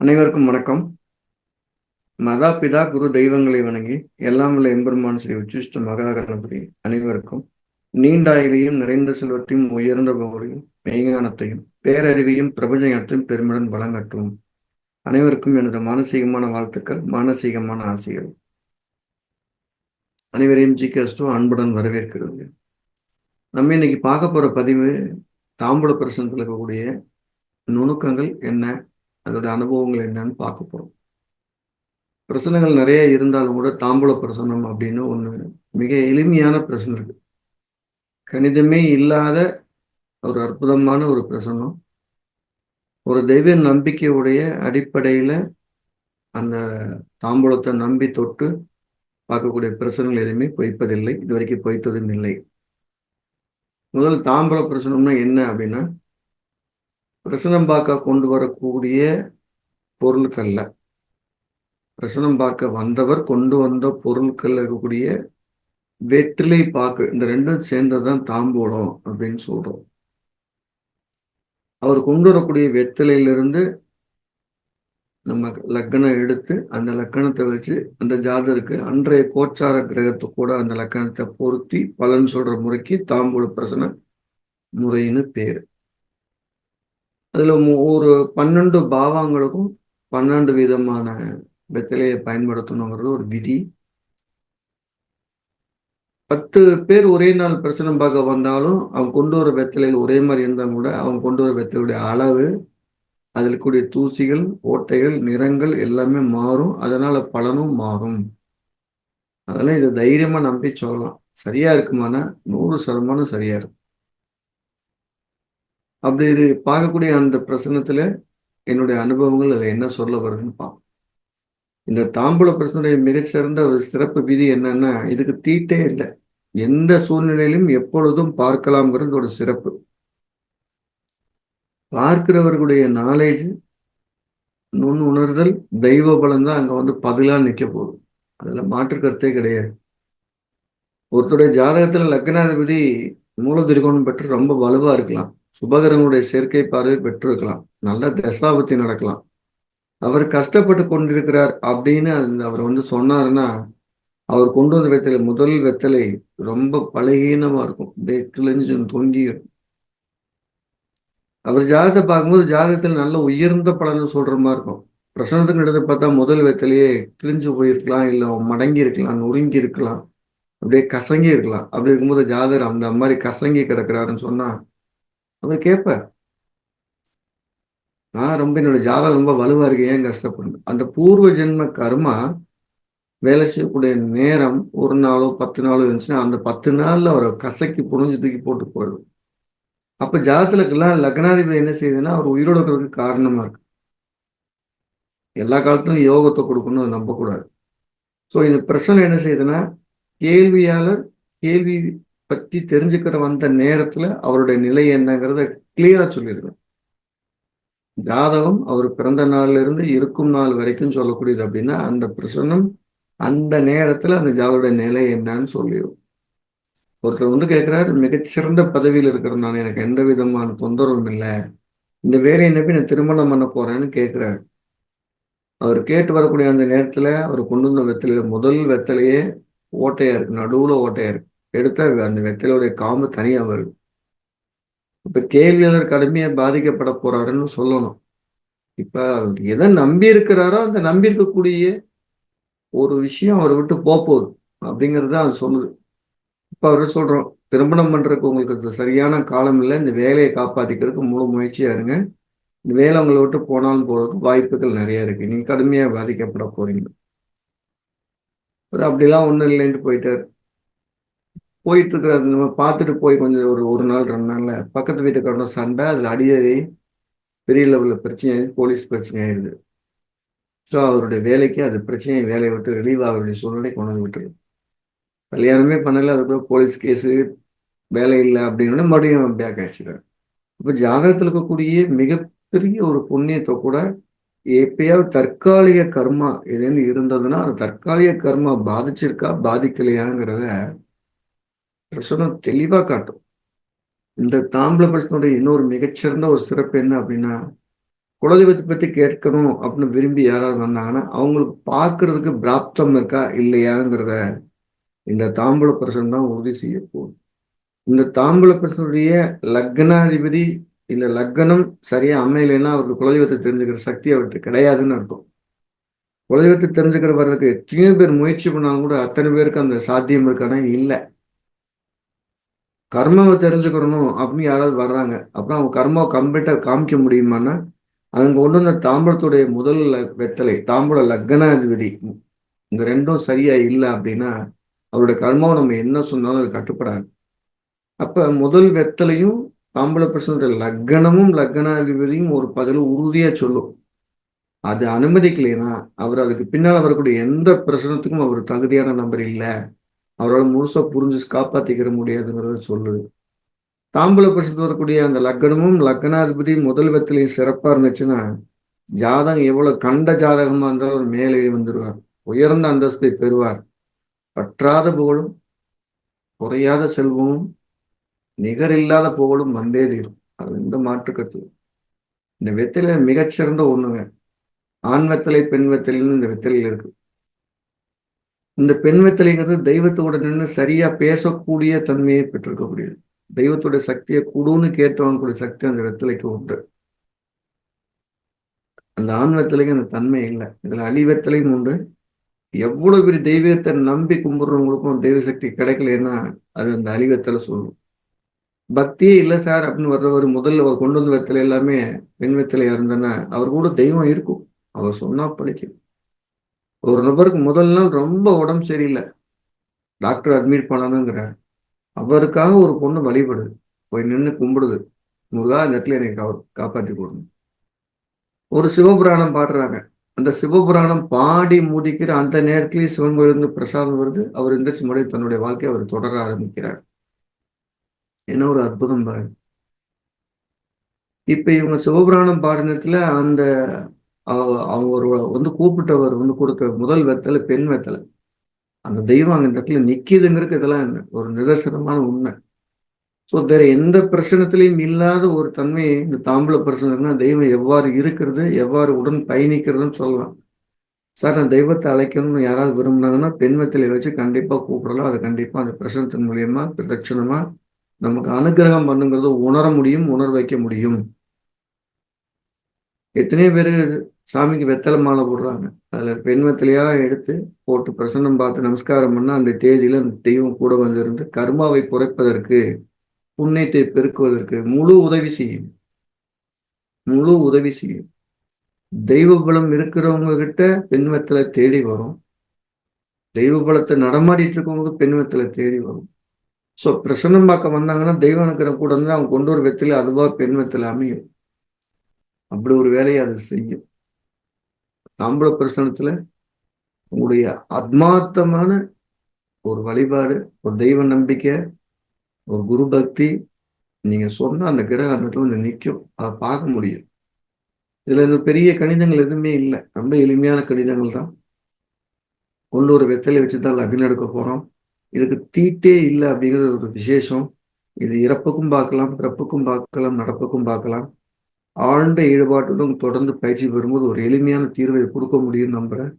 அனைவருக்கும் வணக்கம். மதா பிதா குரு தெய்வங்களை வணங்கி எல்லாம் உள்ள எம்பெருமான் ஸ்ரீ உச்சிஷ்ட மகா கணபதி அனைவருக்கும் நீண்டாயிலையும் நிறைந்த செல்வத்தையும் உயர்ந்த பௌரையும் மெய்ஞானத்தையும் பேரறிவையும் பிரபஞ்சத்தையும் பெருமிடன் வழங்கட்டும். அனைவருக்கும் எனது மானசீகமான வாழ்த்துக்கள் மானசீகமான ஆசைகள். அனைவரையும் ஜி கேஸ்டோ அன்புடன் வரவேற்கிறது. நம்ம இன்னைக்கு பார்க்க போற பதிவு தாம்பூல பிரசனத்தில் இருக்கக்கூடிய நுணுக்கங்கள் என்ன அதோட அனுபவங்கள் என்னன்னு பார்க்க போகிறோம் பிரச்சனைகள் நிறைய இருந்தாலும் கூட தாம்பூல பிரசனம் அப்படின்னு ஒண்ணு மிக எளிமையான பிரச்சனை இருக்கு. கணிதமே இல்லாத ஒரு அற்புதமான ஒரு பிரசனம். ஒரு தெய்வ நம்பிக்கையுடைய அடிப்படையில அந்த தாம்பூலத்தை நம்பி தொட்டு பார்க்கக்கூடிய பிரச்சனைகள் எதுவுமே பொய்ப்பதில்லை. இது வரைக்கும் பொய்த்ததும் இல்லை. முதல் தாம்பூல பிரசனம்னா என்ன அப்படின்னா பிரசனம் பார்க்க கொண்டு வரக்கூடிய பொருட்கள்ல பிரசனம் பார்க்க வந்தவர் கொண்டு வந்த பொருட்கள் இருக்கக்கூடிய வெற்றிலை பாக்கு இந்த ரெண்டும் சேர்ந்ததுதான் தாம்பூலம் அப்படின்னு சொல்றோம். அவர் கொண்டு வரக்கூடிய வெற்றிலையிலிருந்து நம்ம லக்கணம் எடுத்து அந்த லக்கணத்தை வச்சு அந்த ஜாதருக்கு அன்றைய கோச்சார கிரகத்தை கூட அந்த லக்கணத்தை பொருத்தி பலன் சொல்ற முறைக்கு தாம்பூல பிரசன முறைன்னு பேரு. அதில் ஒரு பன்னெண்டு பாவங்களுக்கும் பன்னெண்டு விதமான வெத்தலையை பயன்படுத்தணுங்கிறது ஒரு விதி. பத்து பேர் ஒரே நாள் பிரச்சனை பார்க்க வந்தாலும் அவங்க கொண்டு வர வெத்தலையில் ஒரே மாதிரி இருந்தால் கூட அவங்க கொண்டு வர வெத்தலையுடைய அளவு அதில் கூடிய தூசிகள் ஓட்டைகள் நிறங்கள் எல்லாமே மாறும். அதனால் பலனும் மாறும். அதெல்லாம் இதை தைரியமாக நம்பி சொல்லலாம். சரியா இருக்குமானா? நூறு சதமானம் சரியா இருக்கும். அப்படி இது பார்க்கக்கூடிய அந்த பிரசனத்தில் என்னுடைய அனுபவங்கள் அதில் என்ன சொல்ல வருதுன்னு பார்ப்போம். இந்த தாம்பூல பிரச்சனையுடைய மிகச்சிறந்த ஒரு சிறப்பு விதி என்னன்னா இதுக்கு தீட்டே இல்லை. எந்த சூழ்நிலையிலும் எப்பொழுதும் பார்க்கலாம்ங்கிறது ஒரு சிறப்பு. பார்க்கிறவர்களுடைய நாலேஜ் நுண் உணர்தல் தெய்வ பலம் தான் அங்கே வந்து பதிலாக நிற்க போகுது. அதில் மாற்று கருத்தே கிடையாது. ஒருத்தருடைய ஜாதகத்தில் லக்னாதிபதி மூலதிரிகோணம் பெற்று ரொம்ப வலுவாக இருக்கலாம். சுபகரங்களுடைய சேர்க்கை பார்வை பெற்றிருக்கலாம். நல்ல தசாபத்தி நடக்கலாம். அவர் கஷ்டப்பட்டு கொண்டிருக்கிறார் அப்படின்னு அவர் வந்து சொன்னாருன்னா அவர் கொண்டு வந்த வெத்தலை முதல் வெத்தலை ரொம்ப பலகீனமா இருக்கும். அப்படியே கிழிஞ்சு தொங்கி அவர் ஜாதகத்தை பார்க்கும்போது ஜாதகத்தில் நல்ல உயர்ந்த பலன் சொல்ற மாதிரி இருக்கும். பிரசனத்துக்கு எடுத்து பார்த்தா முதல் வெத்தலையே கிழிஞ்சு போயிருக்கலாம் இல்லை மடங்கி இருக்கலாம் நொறுங்கி இருக்கலாம் அப்படியே கசங்கி இருக்கலாம். அப்படி இருக்கும்போது ஜாதகர் அந்த மாதிரி கசங்கி கிடக்குறாருன்னு சொன்னா அவர் கேட்பார் நான் ரொம்ப என்னோட ஜாதகம் ரொம்ப வலுவா இருக்கு ஏன் கஷ்டப்படணும் அந்த பூர்வ ஜென்ம கர்மா வேலை செய்யக்கூடிய நேரம் ஒரு நாளோ பத்து நாளோ இருந்துச்சுன்னா அந்த பத்து நாள்ல அவரை கசக்கி புனிஞ்சு தூக்கி போட்டு போயிடும் அப்ப ஜாதகத்துலக்கெல்லாம் லக்னாதிபதி என்ன செய்யுதுன்னா அவர் உயிரோடு இருக்கிறதுக்கு காரணமா இருக்கு. எல்லா காலத்திலும் யோகத்தை கொடுக்கணும் நம்பக்கூடாது. ஸோ இந்த பிரச்சனை என்ன செய்யுதுன்னா கேள்வியாளர் கேள்வி பத்தி தெரிஞ்சுக்கிற வந்த நேரத்துல அவருடைய நிலை என்னங்கிறத கிளியரா சொல்லியிருக்கணும் ஜாதகம் அவர் பிறந்த நாள்ல இருந்து இருக்கும் நாள் வரைக்கும் சொல்லக்கூடியது அப்படின்னா அந்த பிரசனம் அந்த நேரத்துல அந்த ஜாதகோட நிலை என்னன்னு சொல்லிடும். ஒருத்தர் வந்து கேட்கிறாரு மிகச்சிறந்த பதவியில் இருக்கிறதுனால எனக்கு எந்த விதமான தொந்தரவும் இல்லை. இந்த வேலையை நம்பி நான் திருமணம் பண்ண போறேன்னு கேட்கிறாரு அவர் கேட்டு வரக்கூடிய அந்த நேரத்துல அவர் கொண்டு வந்த வெத்தலையில முதல் வெத்தலையே ஓட்டையா இருக்கு நடுவுல ஓட்டையா இருக்கு. எடுத்தால் அந்த வெற்றிலுடைய காம்பு தனியாக வருது. இப்போ கேள்வியாளர் கடுமையாக பாதிக்கப்பட போறாருன்னு சொல்லணும். இப்போ எதை நம்பி இருக்கிறாரோ அந்த நம்பி இருக்கக்கூடிய ஒரு விஷயம் அவரை விட்டு போகுது அப்படிங்கிறது தான் அது சொல்லுது. இப்போ அவர் சொல்கிறோம் திருமணம் பண்ணுறதுக்கு உங்களுக்கு சரியான காலம் இல்லை இந்த வேலையை காப்பாற்றிக்கிறதுக்கு முழு முயற்சியாக இருங்க. இந்த வேலை உங்களை விட்டு போனாலும் போகிறதுக்கு வாய்ப்புகள் நிறைய இருக்குது நீங்கள் கடுமையாக பாதிக்கப்பட போறீங்க. அப்படிலாம் ஒன்றும் இல்லைன்ட்டு போயிட்டார். போயிட்டு இருக்கிற நம்ம பார்த்துட்டு போய் கொஞ்சம் ஒரு ஒரு நாள் ரெண்டு நாளில் பக்கத்து வீட்டுக்காரோட சண்டை அதில் அடியதை பெரிய லெவலில் பிரச்சனை போலீஸ் பிரச்சனை ஆயிடுது. ஸோ அவருடைய வேலைக்கு அது பிரச்சனையை வேலையை விட்டு ரிலீவ் ஆகக்கூடிய சூழ்நிலை கொண்டு வந்து விட்டுரு கல்யாணமே பண்ணலை அதுக்குள்ள போலீஸ் கேஸு வேலை இல்லை அப்படிங்கிற மறுபடியும் பேக் ஆயிடுச்சுக்காரு இப்போ ஜாதகத்தில் இருக்கக்கூடிய மிகப்பெரிய ஒரு புண்ணியத்தை கூட எப்பயாவது தற்காலிக கர்மா எதுன்னு இருந்ததுன்னா அது தற்காலிக கர்மா பாதிச்சிருக்கா பாதிக்கலையாங்கிறத பிரசனம் தெளிவாக காட்டும். இந்த தாம்பல பிரச்சனுடைய இன்னொரு மிகச்சிறந்த ஒரு சிறப்பு என்ன அப்படின்னா குலதெய்வத்தை பற்றி கேட்கணும் அப்படின்னு விரும்பி யாராவது வந்தாங்கன்னா அவங்களுக்கு பார்க்கறதுக்கு பிராப்தம் இருக்கா இல்லையாங்கிறத இந்த தாம்பூல பிரசன் தான் உறுதி செய்யப்போகுது இந்த தாம்பூல பிரசனுடைய லக்னாதிபதி இந்த லக்னம் சரியாக அமையலைன்னா அவருக்கு குலதெய்வத்தை தெரிஞ்சுக்கிற சக்தி அவருக்கு கிடையாதுன்னு அர்த்தம். குலதெய்வத்தை தெரிஞ்சுக்கிற வர்றதுக்கு எத்தனையோ பேர் முயற்சி பண்ணாலும் கூட அத்தனை பேருக்கு அந்த சாத்தியம் இருக்கானா? இல்லை. கர்மாவை தெரிஞ்சுக்கிறணும் அப்படின்னு யாராவது வர்றாங்க. அப்புறம் அவங்க கர்மாவை கம்ப்ளீட்டாக காமிக்க முடியுமான்னா அவங்க கொண்டு வந்த தாம்பரத்துடைய முதல் வெத்தலை தாம்பூல லக்னாதிபதி இந்த ரெண்டும் சரியா இல்லை அப்படின்னா அவருடைய கர்மாவை நம்ம என்ன சொன்னாலும் அது கட்டுப்படாது. அப்போ முதல் வெத்தலையும் தாம்பூல பிரசனுடைய லக்னமும் லக்னாதிபதியும் ஒரு பதில் உறுதியாக சொல்லும். அது அனுமதிக்கலைன்னா அவர் அதுக்கு பின்னால் வரக்கூடிய எந்த பிரசனத்துக்கும் அவர் தகுதியான நபர் இல்லை. அவரால் முழுசா புரிஞ்சு காப்பாத்திக்கிற முடியாதுங்கிறத சொல்லுது. தாம்பூல பரிசு வரக்கூடிய அந்த லக்னமும் லக்னாதிபதி முதல் வெத்திலையும் சிறப்பா இருந்துச்சுன்னா ஜாதகம் எவ்வளவு கண்ட ஜாதகமா இருந்தாலும் அவர் மேலே வந்துடுவார் உயர்ந்த அந்தஸ்தை பெறுவார். பற்றாத புகழும் குறையாத செல்வமும் நிகரில்லாத புகழும் வந்தே தீரும். அது எந்த மாற்று கருத்து. இந்த வெத்தில மிகச்சிறந்த ஒண்ணுங்க. ஆண் வெத்தலை பெண் வெத்தலைன்னு இந்த வெத்தலையில் இருக்கு. இந்த பெண் வெத்தலைங்கிறது தெய்வத்தோட நின்று சரியா பேசக்கூடிய தன்மையை பெற்றிருக்கக்கூடியது. தெய்வத்தோட சக்தியை குடுன்னு கேட்டு சக்தி அந்த வெத்தலைக்கு உண்டு. அந்த ஆண் வெத்தலைக்கு அந்த தன்மை இல்லை. இதுல அழி வெத்தலையும் உண்டு. எவ்வளவு பெரிய தெய்வத்தை நம்பி கும்பிடுறவங்களுக்கும் தெய்வ சக்தி கிடைக்கலன்னா அது அந்த அழிவத்தலை சொல்லும். பக்தியே இல்லை சார் அப்படின்னு வர்றவர் முதல்ல அவர் கொண்டு வந்து வெத்தலை எல்லாமே பெண் வெத்தலையா இருந்தேன்னா அவர் கூட தெய்வம் இருக்கும். அவர் சொன்னா படிக்கும் ஒரு நபருக்கு முதல் நாள் ரொம்ப உடம்பு சரியில்லை. டாக்டர் அட்மிட் பண்ணணுங்கிறார். அவருக்காக ஒரு பொண்ணு வழிபடுது. போய் நின்று கும்பிடுது. முருகா இந்த இடத்துல எனக்கு காப்பாற்றி கொடுங்க. ஒரு சிவபுராணம் பாடுறாங்க. அந்த சிவபுராணம் பாடி முடிக்கிற அந்த நேரத்திலேயே சிவன் கோயிலிருந்து பிரசாதம் வருது. அவர் எந்திரிச்சு முறை தன்னுடைய வாழ்க்கையை அவர் தொடர ஆரம்பிக்கிறார். என்ன ஒரு அற்புதம் பாரு இப்ப இவங்க சிவபுராணம் பாடினத்துல அந்த அவங்க ஒரு வந்து கூப்பிட்டவர் வந்து கொடுத்த முதல் வெத்தலை பெண் வெத்தலை. அந்த தெய்வம் அந்த இடத்துல நிற்கிதுங்கிறதுக்கு இதெல்லாம் ஒரு நிதர்சனமான உண்மை. ஸோ வேற எந்த பிரச்சனத்திலையும் இல்லாத ஒரு தன்மை இந்த தாம்பூல பிரச்சனைனா தெய்வம் எவ்வாறு இருக்கிறது எவ்வாறு உடன் பயணிக்கிறதுன்னு சொல்லலாம். சார் நான் தெய்வத்தை அழைக்கணும்னு யாராவது விரும்பினாங்கன்னா பெண் வெத்தலை வச்சு கண்டிப்பாக கூப்பிடலாம். அது கண்டிப்பாக அந்த பிரசனத்தின் மூலியமா பிரதட்சணமா நமக்கு அனுகிரகம் பண்ணுங்கிறத உணர முடியும் உணர வைக்க முடியும். எத்தனையோ பேர் சாமிக்கு வெத்தலை மாலை போடுறாங்க. அதில் பெண் வெத்தலையாக எடுத்து போட்டு பிரசன்னம் பார்த்து நமஸ்காரம் பண்ணால் அந்த தேதியில் அந்த தெய்வம் கூட வந்திருந்து கர்மாவை குறைப்பதற்கு புண்ணியத்தை பெருக்குவதற்கு முழு உதவி செய்யும். முழு உதவி செய்யும். தெய்வ பலம் இருக்கிறவங்க கிட்ட பெண் வெத்தலை தேடி வரும். தெய்வ பலத்தை நடமாடிட்டு இருக்கவங்களுக்கு பெண் வெத்தலை தேடி வரும். ஸோ பிரசன்னம் பார்க்க வந்தாங்கன்னா தெய்வம் இருக்கிற கூட வந்து அவங்க கொண்டு ஒரு வெத்தலை அதுவாக பெண் வெத்தலை அமையும். அப்படி ஒரு வேலையை அது செய்யும். தாம்பள பிரசனத்துல உங்களுடைய ஆத்மார்த்தமான ஒரு வழிபாடு ஒரு தெய்வ நம்பிக்கை ஒரு குரு பக்தி நீங்க சொன்ன அந்த கிரக அந்த வந்து நிற்கும் அதை பார்க்க முடியும். இதுல இந்த பெரிய கணிதங்கள் எதுவுமே இல்லை. ரொம்ப எளிமையான கணிதங்கள் தான். கொண்டு ஒரு வெத்தலை வச்சு தான் லக்னம் எடுக்க போறோம். இதுக்கு தீட்டே இல்லை அப்படிங்கிறது ஒரு விசேஷம். இது இறப்புக்கும் பார்க்கலாம் பிறப்புக்கும் பார்க்கலாம் நடப்புக்கும் பார்க்கலாம். ஆழ்ந்த ஈடுபாட்டுடன் தொடர்ந்து பயிற்சி பெறும்போது ஒரு எளிமையான தீர்வை கொடுக்க முடியும் நம்புகிறேன்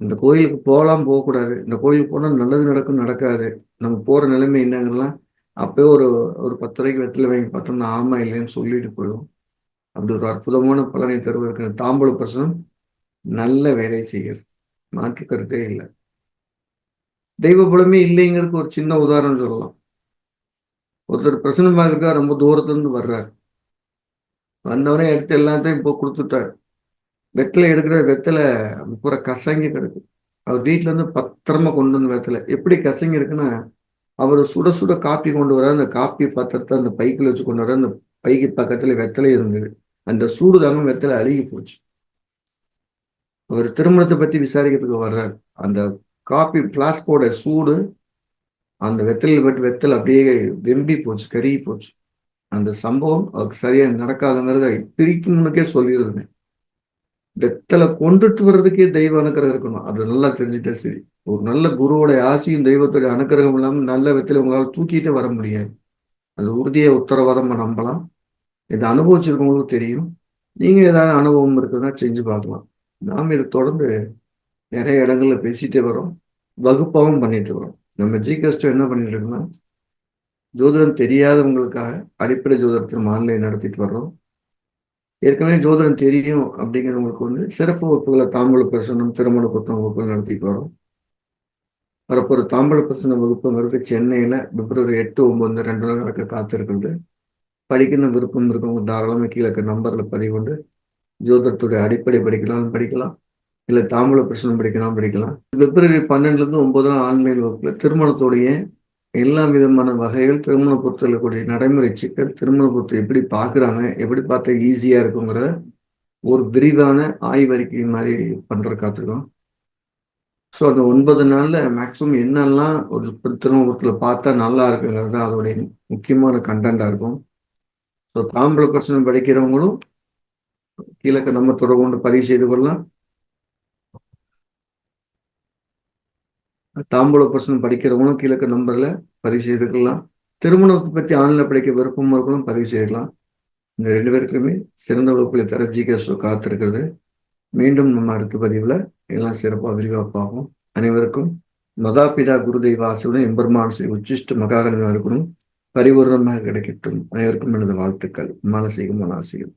இந்த கோயிலுக்கு போகலாம் போகக்கூடாது. இந்த கோயிலுக்கு போனால் நல்லது நடக்கும் நடக்காது. நம்ம போகிற நிலைமை என்னங்கலாம் அப்போ ஒரு ஒரு பத்து ரூபாய்க்கு வெத்தில வாங்கி பார்த்தோம்னா ஆமாம் இல்லைன்னு சொல்லிட்டு போயிடும் அப்படி ஒரு அற்புதமான பலனை தருவதற்கு தாம்பூல பிரசனம் நல்ல வேலை செய்கிறது மாற்று கருத்தே இல்லை. தெய்வ பலமே இல்லைங்கிறதுக்கு ஒரு சின்ன உதாரணம் சொல்லலாம். ஒருத்தர் பிரசனமாக இருக்கா ரொம்ப தூரத்துலேருந்து வர்றாரு. வந்தவனே எடுத்து எல்லாத்தையும் இப்போ கொடுத்துட்டாரு. வெத்தலை எடுக்கிற வெத்தலை பூரா கசங்கி கிடக்கு. அவர் வீட்டிலேருந்து பத்திரமா கொண்டு வந்து வெத்தலை. எப்படி கசங்கி இருக்குன்னா அவர் சுட சுட காப்பி கொண்டு வர அந்த காப்பி பத்திரத்தை அந்த பைக்கில் வச்சு கொண்டு வர அந்த பைக்கு பக்கத்துல வெத்தலை இருந்தது. அந்த சூடு தாங்க வெத்தலை அழுகி போச்சு. அவர் திருமணத்தை பத்தி விசாரிக்கிறதுக்கு வர்றார். அந்த காப்பி பிளாஸ்கோட சூடு அந்த வெத்தலையில் பட்டு வெத்தலை அப்படியே வெம்பி போச்சு கருகி போச்சு. அந்த சம்பவம் அவருக்கு சரியா நடக்காதுங்கிறத பிரிக்கணுக்கே சொல்லிடுதுங்க வெத்தலை கொண்டுட்டு வர்றதுக்கே தெய்வ அனுக்கிரகம் இருக்கணும். அது நல்லா தெரிஞ்சுட்டா சரி. ஒரு நல்ல குருவோட ஆசையும் தெய்வத்துடைய அனுக்கிரகம் இல்லாமல் நல்ல வெத்தலை உங்களால் தூக்கிட்டே வர முடியாது. அது உறுதியை உத்தரவாதமாக நம்பலாம். இதை அனுபவிச்சிருக்கவங்களுக்கும் தெரியும். நீங்கள் ஏதாவது அனுபவம் இருக்குதுன்னா செஞ்சு பார்க்கலாம். நாம் இதை தொடர்ந்து நிறைய இடங்கள்ல பேசிட்டே வரோம் வகுப்பாகவும் பண்ணிட்டு வரோம் நம்ம ஜி கஸ்டம் என்ன பண்ணிட்டு இருக்கோம்னா ஜோதிடம் தெரியாதவங்களுக்காக அடிப்படை ஜோதிடத்தில் நம்ம ஆன்லைன் நடத்திட்டு வர்றோம். ஏற்கனவே ஜோதிடம் தெரியும் அப்படிங்கிறவங்களுக்கு வந்து சிறப்பு வகுப்புகளை தாம்பூல பிரசனம் திருமண புத்தகம் வகுப்புகள் நடத்திட்டு வரோம் வரப்போகிற தாம்பூல பிரசன வகுப்புங்கிறது சென்னையில் பிப்ரவரி எட்டு ஒம்பது ரெண்டு நாள் நடக்க காத்திருக்கிறது. படிக்கணும் விருப்பம் இருக்கவங்க தாராளமாக கீழே இருக்க நம்பரில் பதிவு கொண்டு ஜோதிடத்துடைய அடிப்படை படிக்கலாம் படிக்கலாம். இல்லை தாம்பூல பிரசனம் படிக்கலாம் படிக்கலாம். பிப்ரவரி பன்னெண்டுலேருந்து ஒம்பது நாள் ஆன்லைன் வகுப்பில் திருமணத்துடைய எல்லா விதமான வகைகள் திருமண இருக்கக்கூடிய கூடிய நடைமுறை சிக்கல் திருமண பொறுத்து எப்படி பார்க்குறாங்க எப்படி பார்த்தா ஈஸியாக இருக்குங்கிற ஒரு விரிவான ஆய்வறிக்கை மாதிரி பண்ணுற காத்திருக்கோம். ஸோ அந்த ஒன்பது நாளில் மேக்ஸிமம் என்னெல்லாம் ஒரு திருமணபுரத்தில் பார்த்தா நல்லா இருக்குங்கிறது தான் அதோடைய முக்கியமான கண்டென்ட்டாக இருக்கும். ஸோ தாம்பள பிரச்சனை படிக்கிறவங்களும் கீழே நம்ம தொடர்பு கொண்டு பதிவு செய்து கொள்ளலாம். தாம்பூல பிரசனம் படிக்கிறவங்களும் கீழக்க நம்பரில் பதிவு செய்துக்கலாம். திருமணத்தை பற்றி ஆன்லைன் படிக்க விருப்பம் இருக்கணும் பதிவு செய்யலாம். இந்த ரெண்டு பேருக்குமே சிறந்த வகுப்புகளை தர ஜிகேஸ் காத்திருக்கிறது. மீண்டும் நம்ம அடுத்த பதிவில் எல்லாம் சிறப்பாக விரிவாக பார்ப்போம். அனைவருக்கும் மதாபிதா குருதெய்வ ஆசிரியர் எம்பெருமான் ஸ்ரீ உச்சிஷ்ட மகாகணமாக இருக்கணும் பரிபூர்ணமாக கிடைக்கட்டும். அனைவருக்கும் எனது வாழ்த்துக்கள். மானசீகம் மனாசிகம்